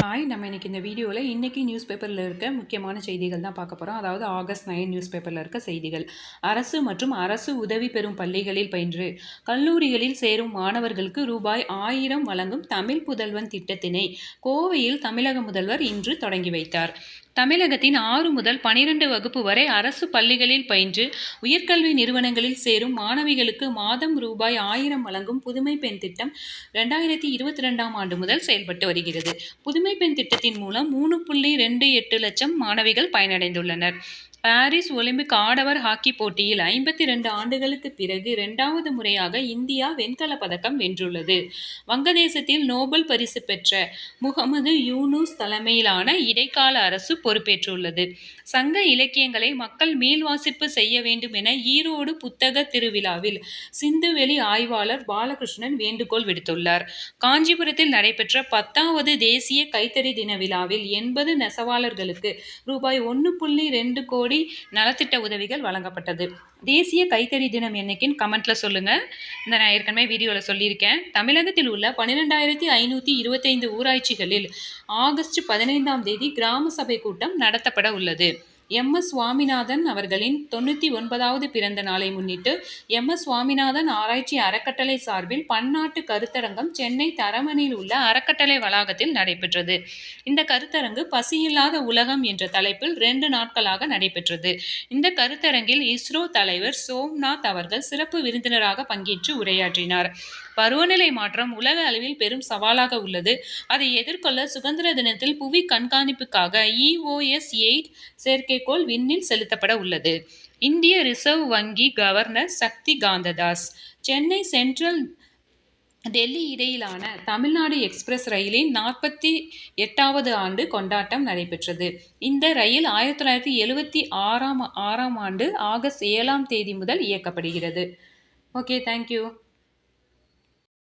Hi நம்ம இன்னைக்கு இந்த வீடியோவில் இன்றைக்கி நியூஸ் பேப்பரில் இருக்க முக்கியமான செய்திகள் தான் பார்க்க போகிறோம் அதாவது ஆகஸ்ட் நைன் நியூஸ் பேப்பரில் இருக்க செய்திகள். அரசு மற்றும் அரசு உதவி பெறும் பள்ளிகளில் பயின்று கல்லூரிகளில் சேரும் மாணவர்களுக்கு ரூபாய் ஆயிரம் வழங்கும் தமிழ் புதல்வன் திட்டத்தினை கோவையில் தமிழக முதல்வர் இன்று தொடங்கி வைத்தார். தமிழகத்தின் ஆறு முதல் பனிரெண்டு வகுப்பு வரை அரசு பள்ளிகளில் பயின்று உயர்கல்வி நிறுவனங்களில் சேரும் மாணவிகளுக்கு மாதம் ரூபாய் ஆயிரம் வழங்கும் புதுமை பெண் திட்டம் ரெண்டாயிரத்தி இருபத்தி ரெண்டாம் ஆண்டு முதல் செயல்பட்டு வருகிறது. புதுமை பெண் திட்டத்தின் மூலம் மூணு புள்ளி ரெண்டு எட்டு லட்சம் மாணவிகள் பயனடைந்துள்ளனர். பாரிஸ் ஒலிம்பிக் ஆடவர் ஹாக்கி போட்டியில் ஐம்பத்தி ரெண்டு ஆண்டுகளுக்கு பிறகு இரண்டாவது முறையாக இந்தியா வெண்கல பதக்கம் வென்றுள்ளது. வங்கதேசத்தில் நோபல் பரிசு பெற்ற முகமது யூனூஸ் தலைமையிலான இடைக்கால அரசு பொறுப்பேற்றுள்ளது. சங்க இலக்கியங்களை மக்கள் மீள்வாசிப்பு செய்ய வேண்டும் என ஈரோடு புத்தக திருவிழாவில் சிந்துவெளி ஆய்வாளர் பாலகிருஷ்ணன் வேண்டுகோள் விடுத்துள்ளார். காஞ்சிபுரத்தில் நடைபெற்ற பத்தாவது தேசிய கைத்தறி தின விழாவில் எண்பது நெசவாளர்களுக்கு ரூபாய் ஒன்று புள்ளி ரெண்டு கோடி நலத்திட்ட உதவிகள் வழங்கப்பட்டது. தேசிய கைத்தறி தினம் என்னைக்குன்னு கமெண்ட்ல சொல்லுங்க. இந்த நான் ஏற்கனவே வீடியோவில் சொல்லியிருக்கேன். தமிழகத்தில் உள்ள பன்னிரெண்டாயிரத்தி ஐநூற்றி இருபத்தைந்து ஊராட்சிகளில் ஆகஸ்ட் பதினைந்தாம் தேதி கிராம சபை கூட்டம் நடத்தப்பட உள்ளது. எம். எஸ். சுவாமிநாதன் அவர்களின் தொண்ணூற்றி ஒன்பதாவது பிறந்த நாளை முன்னிட்டு எம். எஸ். சுவாமிநாதன் ஆராய்ச்சி அறக்கட்டளை சார்பில் பன்னாட்டு கருத்தரங்கம் சென்னை தரமணியில் உள்ள அறக்கட்டளை வளாகத்தில் நடைபெற்றது. இந்த கருத்தரங்கு பசியில்லாத உலகம் என்ற தலைப்பில் ரெண்டு நாட்களாக நடைபெற்றது. இந்த கருத்தரங்கில் இஸ்ரோ தலைவர் சோம்நாத் அவர்கள் சிறப்பு விருந்தினராக பங்கேற்று உரையாற்றினார். பருவநிலை மாற்றம் உலக அளவில் பெரும் சவாலாக உள்ளது. அதை எதிர்கொள்ள சுதந்திர தினத்தில் புவி கண்காணிப்புக்காக இஓஎஸ் எயிட் செயற்கைக்கோள் விண்ணில் செலுத்தப்பட உள்ளது. இந்திய ரிசர்வ் வங்கி கவர்னர் சக்தி காந்ததாஸ் சென்னை சென்ட்ரல் டெல்லி இடையிலான தமிழ்நாடு எக்ஸ்பிரஸ் ரயிலின் நாற்பத்தி எட்டாவது ஆண்டு கொண்டாட்டம் நடைபெற்றது. இந்த ரயில் ஆயிரத்தி தொள்ளாயிரத்தி எழுவத்தி ஆறாம் ஆறாம் ஆண்டு ஆகஸ்ட் ஏழாம் தேதி முதல் இயக்கப்படுகிறது. Okay thank you